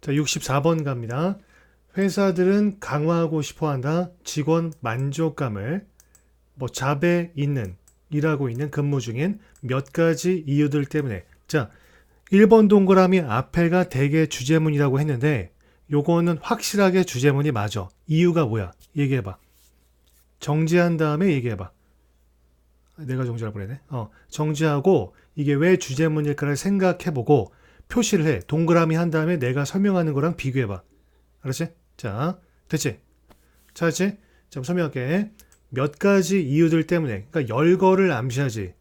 자, 64번 갑니다. 회사들은 강화하고 싶어 한다. 직원 만족감을 뭐 잡에 있는 일하고 있는 근무 중엔 몇 가지 이유들 때문에 자, 1번 동그라미 앞에가 대개 주제문이라고 했는데 요거는 확실하게 주제문이 맞아. 이유가 뭐야? 얘기해 봐. 정지한 다음에 얘기해 봐. 내가 정지를 보내네. 어, 정지하고 이게 왜 주제문일까를 생각해 보고 표시를 해. 동그라미 한 다음에 내가 설명하는 거랑 비교해 봐. 알았지? 자, 됐지? 잘했지? 자, 설명할게. 몇 가지 이유들 때문에, 그러니까 열거를 암시하지.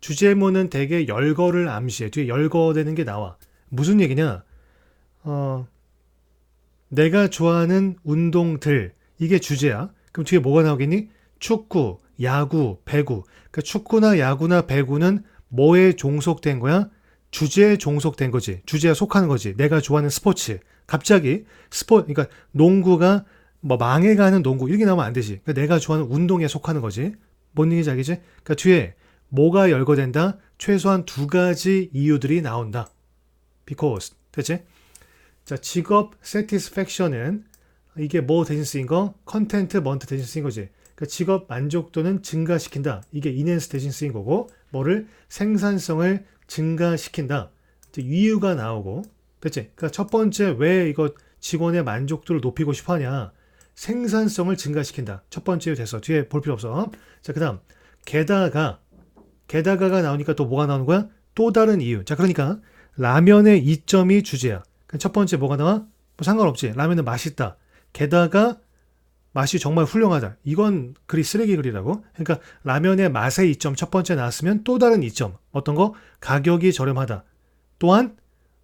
주제문은 대개 열거를 암시해. 뒤에 열거되는 게 나와. 무슨 얘기냐? 어, 내가 좋아하는 운동들, 이게 주제야. 그럼 뒤에 뭐가 나오겠니? 축구, 야구, 배구. 그러니까 축구나 야구나 배구는 뭐에 종속된 거야? 주제에 종속된 거지. 주제에 속하는 거지. 내가 좋아하는 스포츠. 갑자기 스포 그러니까 농구가 뭐 망해가는 농구 이렇게 나오면 안 되지. 그러니까 내가 좋아하는 운동에 속하는 거지. 뭔 얘기인지 알겠지? 그러니까 뒤에 뭐가 열거된다? 최소한 두 가지 이유들이 나온다. because 됐지? 자 직업 satisfaction은 이게 뭐 대신 쓰인 거? 컨텐트 먼트 대신 쓰인 거지. 그러니까 직업 만족도는 증가시킨다. 이게 enhance 대신 쓰인 거고 뭐를 생산성을 증가시킨다. 이유가 나오고 됐지? 그러니까 첫 번째 왜 이거 직원의 만족도를 높이고 싶어 하냐? 생산성을 증가시킨다. 첫 번째 됐어. 뒤에 볼 필요 없어. 자, 그다음 게다가 게다가가 나오니까 또 뭐가 나오는 거야? 또 다른 이유. 자, 그러니까 라면의 이점이 주제야. 그러니까 첫 번째 뭐가 나와? 뭐 상관없지. 라면은 맛있다. 게다가 맛이 정말 훌륭하다. 이건 글이 쓰레기 글이라고. 그러니까 라면의 맛의 이점 첫 번째 나왔으면 또 다른 이점. 어떤 거? 가격이 저렴하다. 또한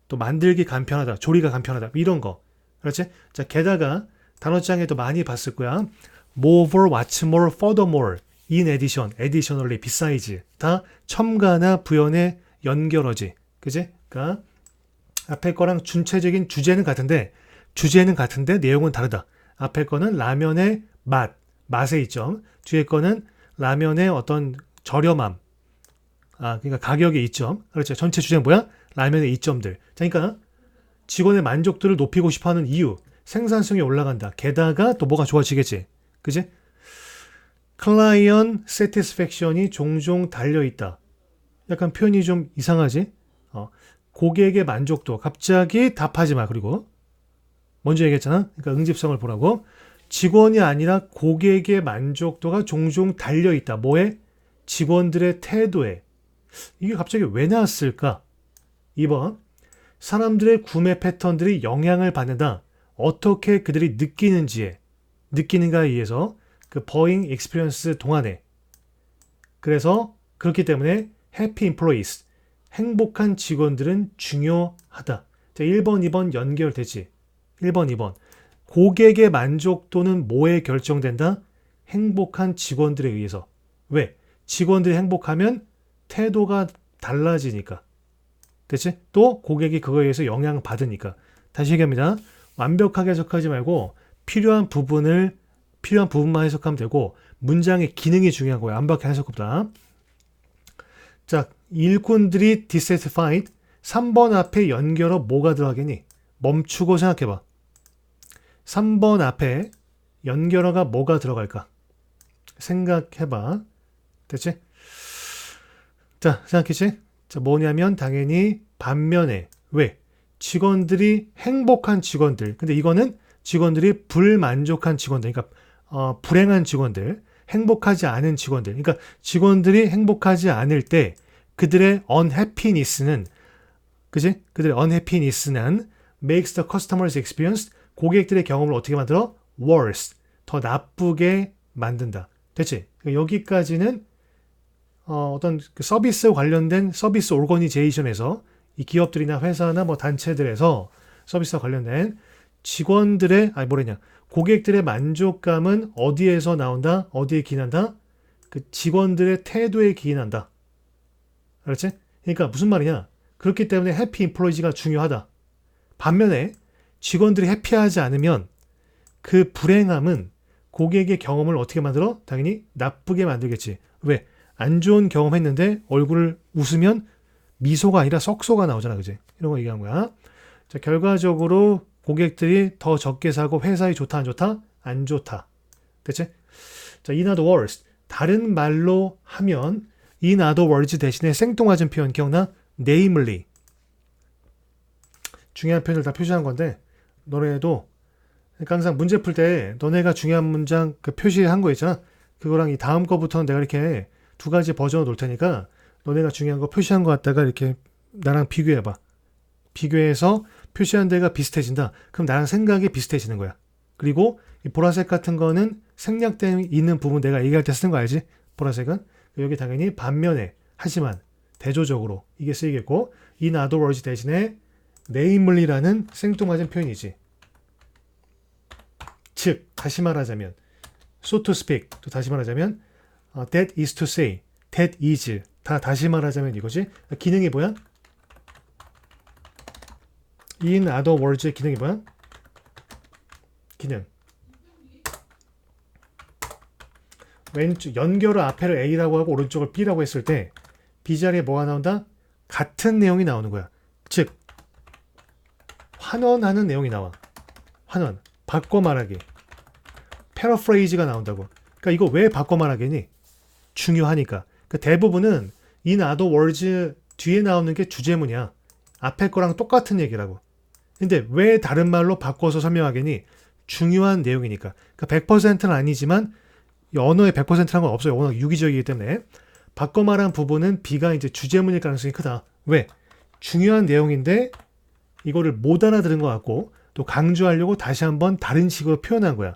또 만들기 간편하다. 조리가 간편하다. 이런 거. 그렇지? 자, 게다가 단어장에도 많이 봤을 거야. more, what's more, furthermore, in addition, additionally, besides. 다 첨가나 부연의 연결어지. 그지? 그러니까 앞에 거랑 준체적인 주제는 같은데 주제는 같은데 내용은 다르다. 앞에 거는 라면의 맛, 맛의 이점. 뒤에 거는 라면의 어떤 저렴함. 아, 그러니까 가격의 이점. 그렇죠. 전체 주제는 뭐야? 라면의 이점들. 자, 그러니까 직원의 만족도를 높이고 싶어 하는 이유. 생산성이 올라간다. 게다가 또 뭐가 좋아지겠지. 그지? 클라이언 세티스팩션이 종종 달려 있다. 약간 표현이 좀 이상하지? 어, 고객의 만족도 갑자기 답하지 마. 그리고 먼저 얘기했잖아. 그러니까 응집성을 보라고. 직원이 아니라 고객의 만족도가 종종 달려 있다. 뭐에? 직원들의 태도에. 이게 갑자기 왜 나왔을까? 2번. 사람들의 구매 패턴들이 영향을 받는다. 어떻게 그들이 느끼는지에 느끼는가에 의해서 그 버잉 익스피리언스 동안에 그래서 그렇기 때문에 해피 인플로이스 행복한 직원들은 중요하다. 자, 1번, 2번 연결되지. 1번, 2번. 고객의 만족도는 뭐에 결정된다? 행복한 직원들에 의해서. 왜? 직원들이 행복하면 태도가 달라지니까. 됐지? 또 고객이 그거에 의해서 영향을 받으니까. 다시 얘기합니다. 완벽하게 해석하지 말고 필요한 부분을 필요한 부분만 해석하면 되고 문장의 기능이 중요한 거예요. 완벽한 해석 없다. 자, 일꾼들이 dissatisfied 3번 앞에 연결어 뭐가 들어가겠니? 멈추고 생각해봐. 3번 앞에 연결어가 뭐가 들어갈까? 생각해봐. 됐지? 자, 생각했지? 자, 뭐냐면 당연히 반면에 왜? 직원들이 행복한 직원들. 근데 이거는 직원들이 불만족한 직원들. 그러니까 어, 불행한 직원들, 행복하지 않은 직원들. 그러니까 직원들이 행복하지 않을 때 그들의 unhappiness는 그지? 그들의 unhappiness는 makes the customer's experience 고객들의 경험을 어떻게 만들어? worse. 더 나쁘게 만든다. 됐지? 그러니까 여기까지는 어, 어떤 그 서비스 관련된 서비스 오거니제이션에서 이 기업들이나 회사나 뭐 단체들에서 서비스와 관련된 직원들의 아니 뭐랬냐 고객들의 만족감은 어디에서 나온다? 어디에 기인한다? 그 직원들의 태도에 기인한다. 알았지? 그러니까 무슨 말이냐? 그렇기 때문에 해피 인플로이지가 중요하다. 반면에 직원들이 해피하지 않으면 그 불행함은 고객의 경험을 어떻게 만들어? 당연히 나쁘게 만들겠지. 왜? 안 좋은 경험 했는데 얼굴을 웃으면 미소가 아니라 썩소가 나오잖아. 그지? 이런 거 얘기한 거야. 자, 결과적으로 고객들이 더 적게 사고 회사에 좋다 안 좋다? 안 좋다. 그치? 자, in other words. 다른 말로 하면 in other words 대신에 생뚱맞은 표현 기억나? namely. 중요한 표현을 다 표시한 건데 너네도 그러니까 항상 문제 풀 때 너네가 중요한 문장 그 표시한 거 있잖아. 그거랑 이 다음 거부터는 내가 이렇게 두 가지 버전을 놓을 테니까 너네가 중요한 거 표시한 거 갖다가 이렇게 나랑 비교해 봐. 비교해서 표시한 데가 비슷해진다. 그럼 나랑 생각이 비슷해지는 거야. 그리고 이 보라색 같은 거는 생략되어 있는 부분 내가 얘기할 때 쓰는 거 알지? 보라색은 여기 당연히 반면에 하지만 대조적으로 이게 쓰이겠고 in other words 대신에 namely라는 생뚱맞은 표현이지. 즉 다시 말하자면 so to speak 또 다시 말하자면 어, that is to say that is 다 다시 말하자면 이거지. 기능이 뭐야? in other words의 기능이 뭐야? 기능. 왼쪽 연결을 앞에를 A라고 하고 오른쪽을 B라고 했을 때 B 자리에 뭐가 나온다? 같은 내용이 나오는 거야. 즉 환원하는 내용이 나와. 환원. 바꿔 말하기. 패러프레이즈가 나온다고. 그러니까 이거 왜 바꿔 말하기니? 중요하니까. 그 대부분은 in other words 뒤에 나오는 게 주제문이야. 앞에 거랑 똑같은 얘기라고. 근데 왜 다른 말로 바꿔서 설명하겠니? 중요한 내용이니까. 그러니까 100%는 아니지만 이 언어에 100%란 건 없어요. 워낙 유기적이기 때문에. 바꿔 말한 부분은 B가 이제 주제문일 가능성이 크다. 왜? 중요한 내용인데 이거를 못 알아들은 것 같고 또 강조하려고 다시 한번 다른 식으로 표현한 거야.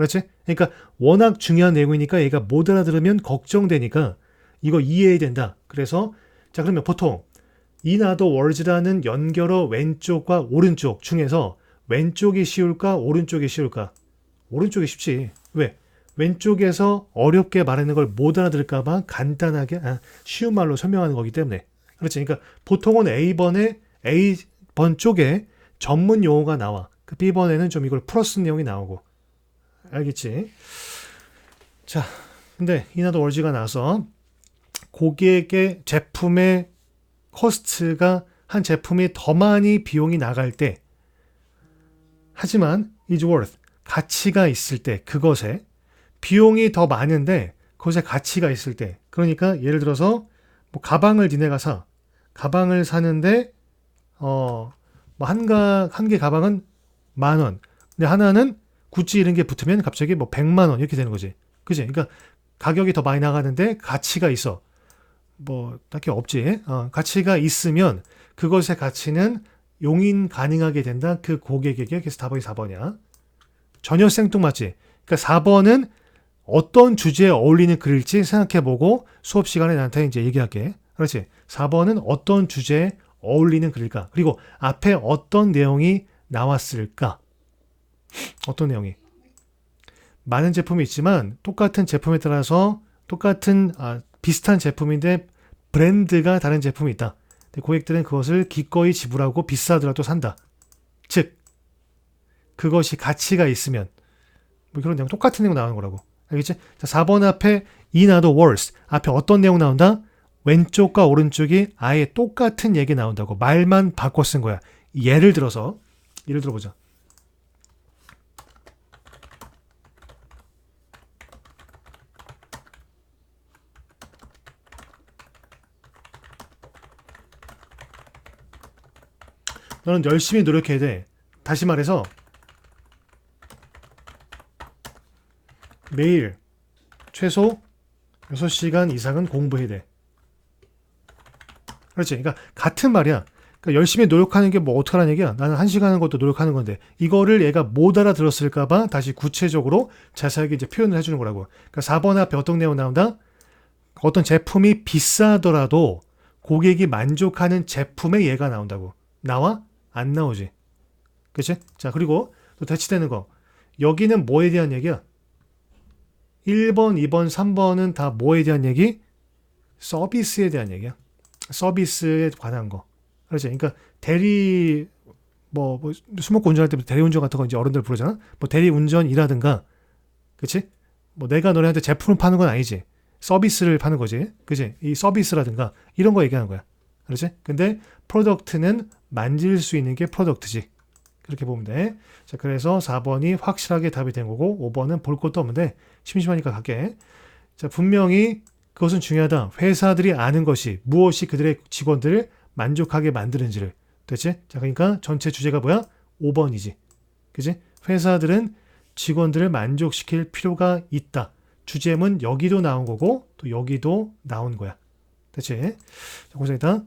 그렇지? 그러니까 워낙 중요한 내용이니까 얘가 못 알아들으면 걱정되니까 이거 이해해야 된다. 그래서 자 그러면 보통 other words라는 연결어 왼쪽과 오른쪽 중에서 왼쪽이 쉬울까 오른쪽이 쉬울까? 오른쪽이 쉽지. 왜? 왼쪽에서 어렵게 말하는 걸 못 알아들을까봐 간단하게 아, 쉬운 말로 설명하는 거기 때문에 그렇지. 그러니까 보통은 A번에 A번 쪽에 전문 용어가 나와. 그 B번에는 좀 이걸 풀어 쓴 내용이 나오고 알겠지? 자, 근데 이나도 월지가 나서 고객의 제품의 코스트가 한 제품이 더 많이 비용이 나갈 때 하지만 is worth 가치가 있을 때 그것에 비용이 더 많은데 그것에 가치가 있을 때 그러니까 예를 들어서 뭐 가방을 니네가 사 가방을 사는데 어뭐 한가 한 개 가방은 만 원. 근데 하나는 구찌 이런 게 붙으면 갑자기 뭐 100만 원 이렇게 되는 거지. 그지? 그러니까 가격이 더 많이 나가는데 가치가 있어. 뭐 딱히 없지. 어, 가치가 있으면 그것의 가치는 용인 가능하게 된다. 그 고객에게 그래서 답이 4번이야. 전혀 생뚱맞지. 그러니까 4번은 어떤 주제에 어울리는 글일지 생각해보고 수업 시간에 나한테 이제 얘기할게. 그렇지. 4번은 어떤 주제에 어울리는 글일까? 그리고 앞에 어떤 내용이 나왔을까? 어떤 내용이? 많은 제품이 있지만 똑같은 제품에 따라서 똑같은 아, 비슷한 제품인데 브랜드가 다른 제품이 있다. 고객들은 그것을 기꺼이 지불하고 비싸더라도 산다. 즉 그것이 가치가 있으면 뭐 그런 내용 똑같은 내용 나오는 거라고. 알겠지? 자, 4번 앞에 이나도 worse. 앞에 어떤 내용 나온다? 왼쪽과 오른쪽이 아예 똑같은 얘기 나온다고. 말만 바꿔 쓴 거야. 예를 들어서 예를 들어보자. 너는 열심히 노력해야 돼. 다시 말해서 매일 최소 6시간 이상은 공부해야 돼. 그렇지. 그러니까 같은 말이야. 그러니까 열심히 노력하는 게 뭐 어떡하라는 얘기야. 나는 한 시간 하는 것도 노력하는 건데 이거를 얘가 못 알아들었을까 봐 다시 구체적으로 자세하게 이제 표현을 해주는 거라고. 그러니까 4번 앞에 어떤 내용 나온다? 어떤 제품이 비싸더라도 고객이 만족하는 제품의 예가 나온다고. 나와? 안 나오지. 그치? 자, 그리고 또 대치되는 거. 여기는 뭐에 대한 얘기야? 1번, 2번, 3번은 다 뭐에 대한 얘기? 서비스에 대한 얘기야. 서비스에 관한 거. 그렇지. 그러니까 대리 뭐, 뭐 수목고 운전할 때 대리운전 같은 거 이제 어른들 부르잖아. 뭐 대리운전이라든가, 그치? 뭐 내가 너네한테 제품을 파는 건 아니지. 서비스를 파는 거지. 그치? 이 서비스라든가 이런 거 얘기하는 거야. 그렇지? 근데 프로덕트는 만질 수 있는 게 프로덕트지. 그렇게 보면 돼. 자, 그래서 4번이 확실하게 답이 된 거고 5번은 볼 것도 없는데 심심하니까 갈게. 자, 분명히 그것은 중요하다. 회사들이 아는 것이 무엇이 그들의 직원들을 만족하게 만드는지를. 됐지? 자, 그러니까 전체 주제가 뭐야? 5번이지. 그지? 회사들은 직원들을 만족시킬 필요가 있다. 주제문 여기도 나온 거고 또 여기도 나온 거야. 자, 고생했다.